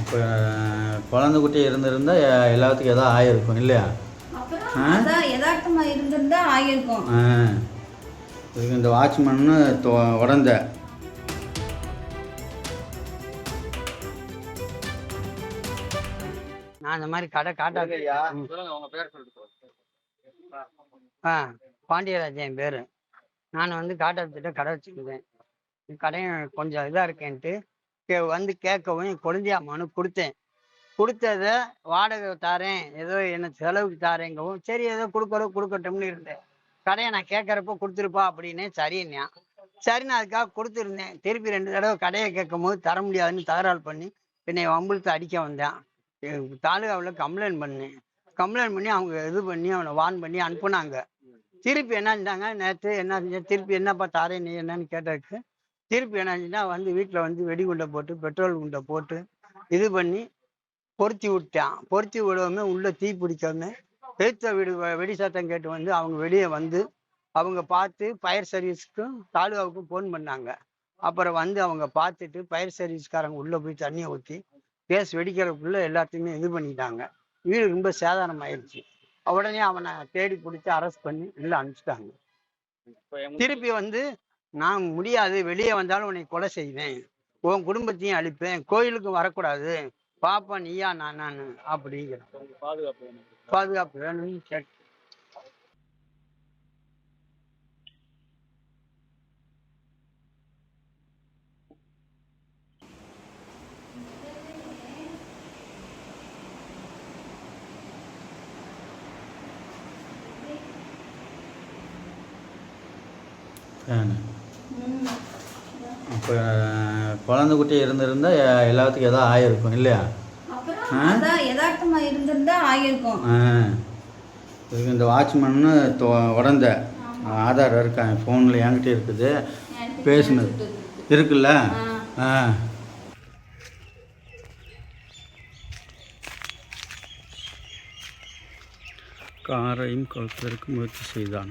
இப்போ குழந்தை குட்டி இருந்திருந்தா எல்லாத்துக்கும் ஏதோ ஆயிருக்கும் இல்லையா? அப்புறம் அதான் யதார்த்தமா இருந்திருந்தா ஆகியிருக்கும் இதுக்கு இந்த வாட்ச்மன்னு உடந்த. நான் இந்த மாதிரி கடை காட்டாது ஆ பாண்டியராஜன் என் பேர். நான் வந்து காட்டாத்திட்ட கடை வச்சுருந்தேன். கடையும் கொஞ்சம் இதாக இருக்கேன்ட்டு கே வந்து கேட்கவும் கொழுந்தியா மனு கொடுத்தேன். கொடுத்தத வாடகை தாரேன் ஏதோ என்ன செலவுக்கு தாரேங்கவும் சரி ஏதோ கொடுக்குறோம் கொடுக்கட்டும்னு இருந்தேன். கடையை நான் கேட்குறப்போ கொடுத்துருப்பா அப்படின்னே சரின்னா சரி நான் அதுக்காக கொடுத்துருந்தேன். திருப்பி ரெண்டு தடவை கடையை கேட்கும் போது தர முடியாதுன்னு தகராறு பண்ணி என்னை வம்புழுத்து அடிக்க வந்தேன். தாலுகாவில் கம்ப்ளைண்ட் பண்ணேன். கம்ப்ளைண்ட் பண்ணி அவங்க இது பண்ணி அவனை வார்ன் பண்ணி அனுப்புனாங்க. திருப்பி என்ன செஞ்சாங்க? நேற்று என்ன செஞ்சேன் திருப்பி என்னப்பா தாரேன் நீ என்னன்னு கேட்டதுக்கு திருப்பி என்ன செஞ்சா வந்து வீட்டில் வந்து வெடிகுண்டை போட்டு பெட்ரோல் குண்டை போட்டு இது பண்ணி பொருத்தி விட்டான். பொருத்தி விடவுமே உள்ள தீ பிடிக்காம பேத்த வீடு வெடி சத்தம் கேட்டு வந்து அவங்க வெளியே வந்து அவங்க பார்த்து ஃபயர் சர்வீஸ்க்கும் தாலுகாவுக்கும் ஃபோன் பண்ணாங்க. அப்புறம் வந்து அவங்க பார்த்துட்டு ஃபயர் சர்வீஸ்காரங்க உள்ளே போய் தண்ணியை ஊற்றி கேஸ் வெடிக்கிறதுக்குள்ள எல்லாத்தையுமே இது பண்ணிட்டாங்க. வீடு ரொம்ப சேதாரம் ஆயிடுச்சு உடனே அவனை தேடி பிடிச்சி அரெஸ்ட் பண்ணி உள்ள அனுப்பிச்சிட்டாங்க. திருப்பி வந்து நான் முடியாது வெளியே வந்தாலும் உன்னை கொலை செய்வேன். உன் குடும்பத்தையும் அழிப்பேன். கோயிலுக்கு வரக்கூடாது. பாப்பா நீயா நான் நான் அப்படிங்கிற. பாதுகாப்பு வேணும்னு கேட்டு ஏங்க இப்போ குழந்தை குட்டி இருந்திருந்தா எல்லாத்துக்கும் ஏதோ ஆயிருக்கும் இல்லையா? அப்புறம் அதான் யதார்த்தமா இருந்திருந்தா ஆகியிருக்கும் இதுக்கு இந்த வாட்ச்மன்னு உடந்த ஆதார் இருக்கா ஃபோனில் என்கிட்ட இருக்குது. பேசுனது. இருக்குல்ல? ஆ. காரையும் கொளுத்துவதற்கு முயற்சி செய்தான்.